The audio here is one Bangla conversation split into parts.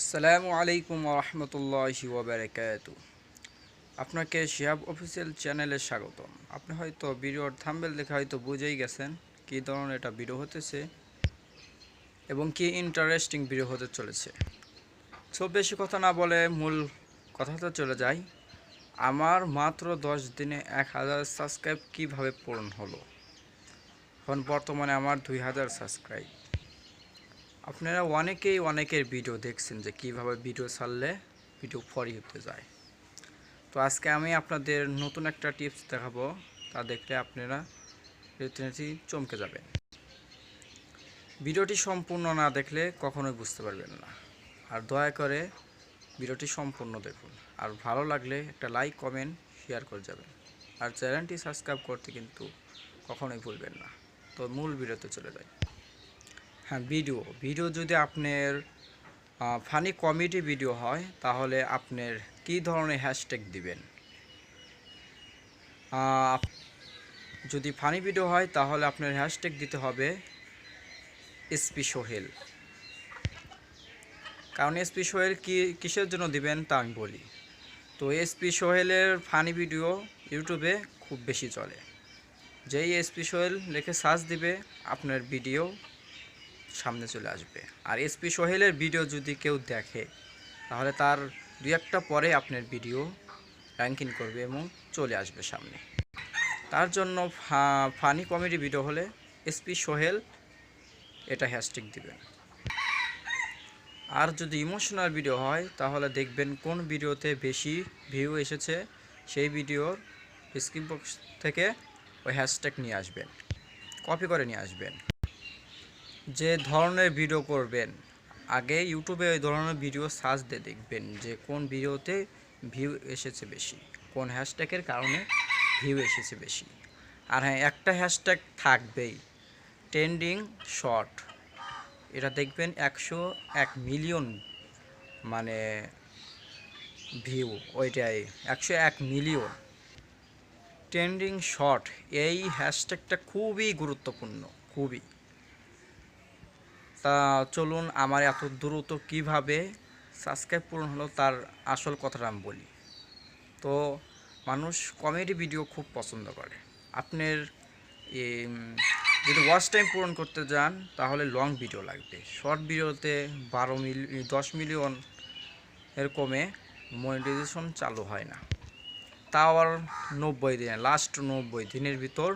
আসসালামু আলাইকুম রহমতুল্লাহি ওবরাকাত আপনাকে শিহাব অফিসিয়াল চ্যানেলে স্বাগতম। আপনি হয়তো ভিডিওর থাম্বেল দেখে হয়তো বুঝেই গেছেন কী ধরনের এটা ভিডিও হতেছে এবং কি ইন্টারেস্টিং ভিডিও হতে চলেছে। সো বেশি কথা না বলে মূল কথাতে চলে যাই। আমার মাত্র দশ দিনে এক হাজার সাবস্ক্রাইব কীভাবে পূরণ হলো? এখন বর্তমানে আমার দুই হাজার সাবস্ক্রাইব। আপনারা অনেকেই অনেকের ভিডিও দেখছেন যে কীভাবে ভিডিও ছাড়লে ভিডিও ফরি হতে যায়। তো আজকে আমি আপনাদের নতুন একটা টিপস দেখাবো, তা দেখলে আপনারা রীতিনীতি চমকে যাবেন। ভিডিওটি সম্পূর্ণ না দেখলে কখনোই বুঝতে পারবেন না। আর দয়া করে ভিডিওটি সম্পূর্ণ দেখুন। আর ভালো লাগলে একটা লাইক কমেন্ট শেয়ার করে যাবেন। আর চ্যানেলটি সাবস্ক্রাইব করতে কিন্তু কখনোই ভুলবেন না। তো মূল ভিডিওতে চলে যাই। হ্যাঁ ভিডিও ভিডিও যদি আপনার ফানি কমেডি ভিডিও হয়, তাহলে আপনার কী ধরনের হ্যাশট্যাগ দিবেন? যদি ফানি ভিডিও হয়, তাহলে আপনার হ্যাশট্যাগ দিতে হবে এসপি সোহেল কারণ এসপি সোহেল কি, কিসের জন্য দিবেন, তা আমি বলি। তো এসপি সোহেলের ফানি ভিডিও ইউটিউবে খুব বেশি চলে। যেই এসপি সোহেল লেখে সার্চ দিবে, আপনার ভিডিও সামনে চলে আসবে। আর এসপি সোহেলের ভিডিও যদি কেউ দেখে, তাহলে তার দুই একটা পরে আপনার ভিডিও র্যাঙ্কিং করবে এবং চলে আসবে সামনে। তার জন্য ফানি কমেডি ভিডিও হলে এসপি সোহেল এটা হ্যাশট্যাগ দিবেন। আর যদি ইমোশনাল ভিডিও হয়, তাহলে দেখবেন কোন ভিডিওতে বেশি ভিউ এসেছে, সেই ভিডিওর স্ক্রিপ বক্স থেকে ওই হ্যাশট্যাগ নিয়ে আসবেন। কপি করে নিয়ে আসবেন। যে ধরনের ভিডিও করবেন, আগে ইউটিউবে ওই ধরনের ভিডিও সার্চ দিয়ে দেখবেন যে কোন ভিডিওতে ভিউ এসেছে বেশি, কোন হ্যাশট্যাগের কারণে ভিউ এসেছে বেশি। আর হ্যাঁ একটা হ্যাশট্যাগ থাকবেই ট্রেন্ডিং শর্ট এটা দেখবেন একশো এক মিলিয়ন মানে ভিউ ওইটাই, একশো এক মিলিয়ন ট্রেন্ডিং শর্ট এই হ্যাশট্যাগটা খুবই গুরুত্বপূর্ণ, খুবই। তা চলুন আমার এত দ্রুত কীভাবে সাবস্ক্রাইব পূরণ হলো তার আসল কথাটা আমি বলি। তো মানুষ কমেডি ভিডিও খুব পছন্দ করে। আপনার যদি ওয়াচ টাইম পূরণ করতে যান, তাহলে লং ভিডিও লাগবে। শর্ট ভিডিওতে বারো মিলি, দশ মিলিয়ন এর কমে মনিটাইজেশন চালু হয় না। তাও আর নব্বই দিনে লাস্ট নব্বই দিনের ভিতর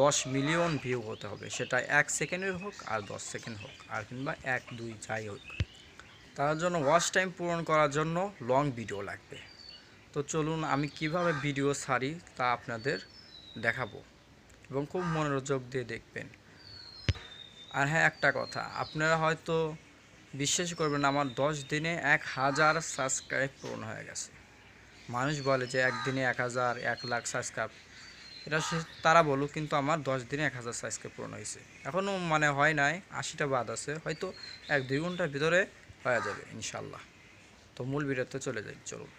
দশ মিলিয়ন ভিউ হতে হবে। সেটা এক সেকেন্ডের হোক আর দশ সেকেন্ড হোক, আর কিংবা এক, দুই, যাই হোক। তার জন্য ওয়াচ টাইম পূরণ করার জন্য লং ভিডিও লাগবে। তো চলুন আমি কীভাবে ভিডিও সারি তা আপনাদের দেখাবো এবং খুব মনোযোগ দিয়ে দেখবেন। আর হ্যাঁ একটা কথা, আপনারা হয়তো বিশ্বাস করবেন আমার দশ দিনে এক হাজার সাবস্ক্রাইব পূরণ হয়ে গেছে। মানুষ বলে যে একদিনে এক হাজার, এক লাখ সাবস্ক্রাইব এটা তারা বলুক, কিন্তু আমার দশ দিনে এক হাজার সাইজকে পূরণ হয়েছে। এখনও মানে হয় নাই, আশিটা বাদ আছে, হয়তো এক দুই ঘণ্টার ভিতরে হয়ে যাবে ইনশাল্লাহ তো মূল ভিডিওতে চলে যাই, চলুন।